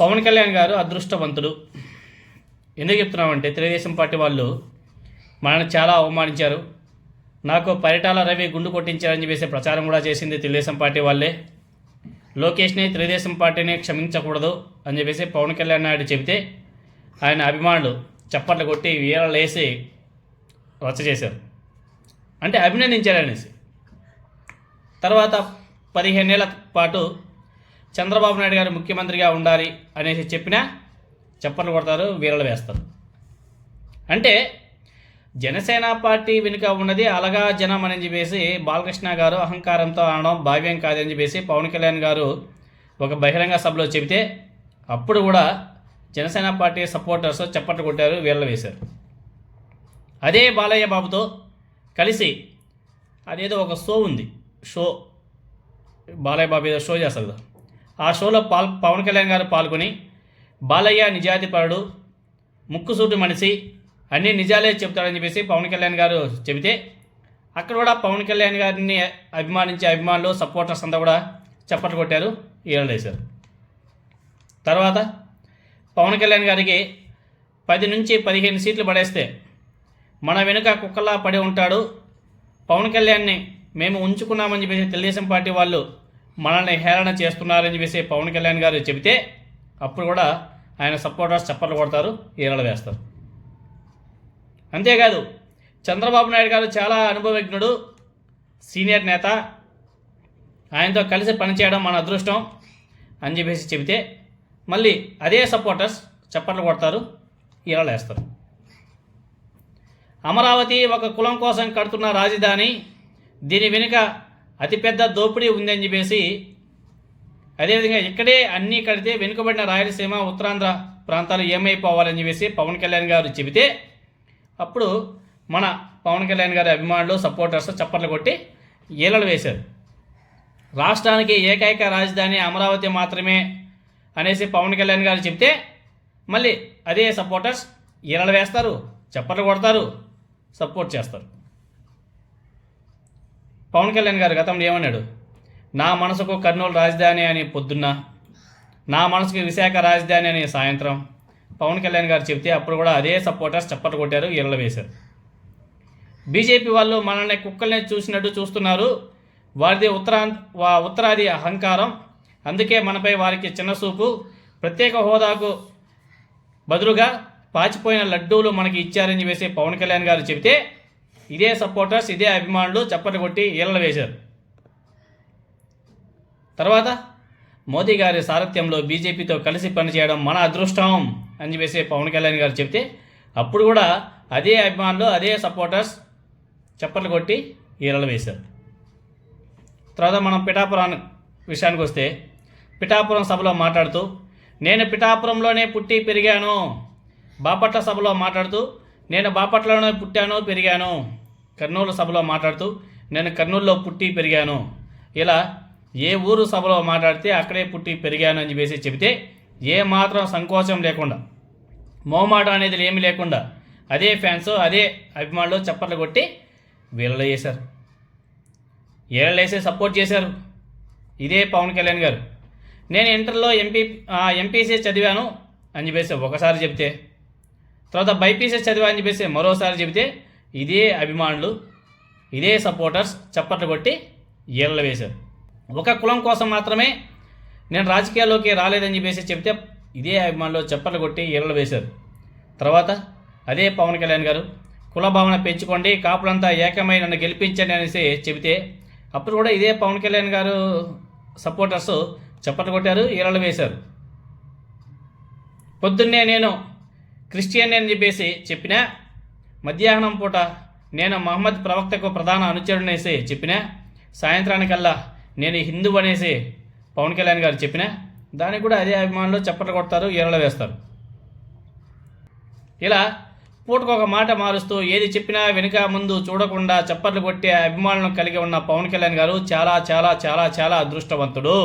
పవన్ కళ్యాణ్ గారు అదృష్టవంతుడు. ఎందుకు చెప్తున్నామంటే తెలుగుదేశం పార్టీ వాళ్ళు మనల్ని చాలా అవమానించారు. నాకు పరిటాల రవి గుండు కొట్టించారని చెప్పేసి ప్రచారం కూడా చేసింది తెలుగుదేశం పార్టీ వాళ్ళే. లోకేష్ని తెలుగుదేశం పార్టీని క్షమించకూడదు అని చెప్పేసి పవన్ కళ్యాణ్ నాయుడు చెబితే ఆయన అభిమానులు చప్పట్లు కొట్టి వీరలేసి రచ్చ చేశారు. అంటే అభినందించారు అనేసి తర్వాత పదిహేనేళ్ళ పాటు చంద్రబాబు నాయుడు గారు ముఖ్యమంత్రిగా ఉండాలి అనేసి చెప్పినా చప్పట్లు కొడతారు వీరలు వేస్తారు. అంటే జనసేన పార్టీ వెనుక ఉన్నది అలగా జనం అని చెప్పేసి బాలకృష్ణ గారు అహంకారంతో అనడం భావ్యం కాదని చెప్పేసి పవన్ కళ్యాణ్ గారు ఒక బహిరంగ సభలో చెబితే అప్పుడు కూడా జనసేన పార్టీ సపోర్టర్స్ చప్పట్లు కొట్టారు వీళ్ళు వేశారు. అదే బాలయ్య బాబుతో కలిసి అదేదో ఒక షో ఉంది. షో బాలయ్య బాబు ఏదో షో చేస్తారు. కదా ఆ షోలో పాల్ పవన్ కళ్యాణ్ గారు పాల్గొని బాలయ్య నిజాధిపరుడు ముక్కుసూటి మనిషి అన్ని నిజాలే చెప్తాడని చెప్పేసి పవన్ కళ్యాణ్ గారు చెబితే అక్కడ కూడా పవన్ కళ్యాణ్ గారిని అభిమానించే అభిమానులు సపోర్టర్స్ అంతా కూడా చప్పట్లు కొట్టారు ఈరలేశారు తర్వాత పవన్ కళ్యాణ్ గారికి పది నుంచి పదిహేను సీట్లు పడేస్తే మన వెనుక కుక్కలా పడి ఉంటాడు పవన్ కళ్యాణ్ని మేము ఉంచుకున్నామని చెప్పేసి తెలుగుదేశం పార్టీ వాళ్ళు మనల్ని హేళన చేస్తున్నారని చెప్పేసి పవన్ కళ్యాణ్ గారు చెబితే అప్పుడు కూడా ఆయన సపోర్టర్స్ చప్పట్లు కొడతారు ఈరలు వేస్తారు. అంతేకాదు చంద్రబాబు నాయుడు గారు చాలా అనుభవజ్ఞుడు సీనియర్ నేత. ఆయనతో కలిసి పనిచేయడం మన అదృష్టం అని చెప్పేసి చెబితే మళ్ళీ అదే సపోర్టర్స్ చప్పట్లు కొడతారు ఈరలు వేస్తారు. అమరావతి ఒక కులం కోసం కడుతున్న రాజధాని దీని వెనుక అతిపెద్ద దోపిడీ ఉందని చెప్పేసి అదేవిధంగా ఇక్కడే అన్నీ కడితే వెనుకబడిన రాయలసీమ ఉత్తరాంధ్ర ప్రాంతాలు ఏమైపోవాలని చెప్పేసి పవన్ కళ్యాణ్ గారు చెబితే అప్పుడు మన పవన్ కళ్యాణ్ గారి అభిమానులు సపోర్టర్స్ చప్పట్లు కొట్టి ఈలలు వేశారు. రాష్ట్రానికి ఏకైక రాజధాని అమరావతి మాత్రమే అనేసి పవన్ కళ్యాణ్ గారు చెప్తే మళ్ళీ అదే సపోర్టర్స్ ఈలలు వేస్తారు చప్పట్లు కొడతారు సపోర్ట్ చేస్తారు. పవన్ కళ్యాణ్ గారు గతంలో ఏమన్నాడు? నా మనసుకు కర్నూలు రాజధాని అని పొద్దున్న నా మనసుకు విశాఖ రాజధాని అని సాయంత్రం. పవన్ కళ్యాణ్ గారు చెప్తే అప్పుడు కూడా అదే సపోర్టర్స్ చప్పట్లు కొట్టారు ఇళ్ళ వేశారు. బీజేపీ వాళ్ళు మనల్ని కుక్కల్ని చూసినట్టు చూస్తున్నారు. వారిది ఉత్తరా వా ఉత్తరాది అహంకారం. అందుకే మనపై వారికి చిన్న చూపు ప్రత్యేక హోదాకు బదులుగా పాచిపోయిన లడ్డూలు మనకి ఇచ్చారని చెప్పేసి పవన్ కళ్యాణ్ గారు చెబితే ఇదే సపోర్టర్స్ ఇదే అభిమానులు చప్పట్లు కొట్టి ఈళ్ళ వేశారు. తర్వాత మోదీ గారి సారథ్యంలో బీజేపీతో కలిసి పనిచేయడం మన అదృష్టం అని చెప్పేసి పవన్ కళ్యాణ్ గారు చెప్తే అప్పుడు కూడా అదే అభిమానులు అదే సపోర్టర్స్ చప్పట్లు కొట్టి ఈరలు వేశారు. తర్వాత మనం పిఠాపురం విషయానికి వస్తే పిఠాపురం సభలో మాట్లాడుతూ నేను పిఠాపురంలోనే పుట్టి పెరిగాను. బాపట్ల సభలో మాట్లాడుతూ నేను బాపట్లలోనే పుట్టాను పెరిగాను. కర్నూలు సభలో మాట్లాడుతూ నేను కర్నూలులో పుట్టి పెరిగాను. ఇలా ఏ ఊరు సభలో మాట్లాడితే అక్కడే పుట్టి పెరిగాను అని చెప్పేసి చెబితే ఏ మాత్రం సంకోచం లేకుండా మోమాట అనేది ఏమీ లేకుండా అదే ఫ్యాన్స్ అదే అభిమానులు చప్పట్లు కొట్టి వీళ్ళలో చేశారు ఏళ్ళు వేసి సపోర్ట్ చేశారు ఇదే పవన్ కళ్యాణ్ గారు. నేను ఇంటర్లో ఎంపీ ఎంపీసీ చదివాను అని చెప్పేసి ఒకసారి చెబితే తర్వాత బైపీసీ చదివా అని చెప్పేసి మరోసారి చెబితే ఇదే అభిమానులు ఇదే సపోర్టర్స్ చప్పట్లు కొట్టి ఏళ్ళ వేశారు. ఒక కులం కోసం మాత్రమే నేను రాజకీయాల్లోకి రాలేదని చెప్పేసి చెప్తే ఇదే అభిమానులు చప్పట్లు కొట్టి ఏళ్ళు వేశారు. తర్వాత అదే పవన్ కళ్యాణ్ గారు కుల భావన పెంచుకోండి కాపులంతా ఏకమై నన్ను గెలిపించండి అనేసి చెబితే అప్పుడు కూడా ఇదే పవన్ కళ్యాణ్ గారు సపోర్టర్స్ చప్పట్లు కొట్టారు ఈరలు వేశారు. పొద్దున్నే నేను క్రిస్టియన్ అని చెప్పేసి చెప్పిన మధ్యాహ్నం పూట నేను మహమ్మద్ ప్రవక్తకు ప్రధాన అనుచరుడనేసి చెప్పిన సాయంత్రానికల్లా నేను హిందూ అనేసి పవన్ కళ్యాణ్ గారు చెప్పిన దానికి కూడా అదే అభిమానులు చప్పట్లు కొడతారు ఈరలు వేస్తారు. ఇలా పూటకు ఒక మాట మారుస్తూ ఏది చెప్పినా వెనుక ముందు చూడకుండా చప్పట్లు కొట్టే అభిమానులను కలిగి ఉన్న పవన్ కళ్యాణ్ గారు చాలా చాలా చాలా చాలా అదృష్టవంతుడు.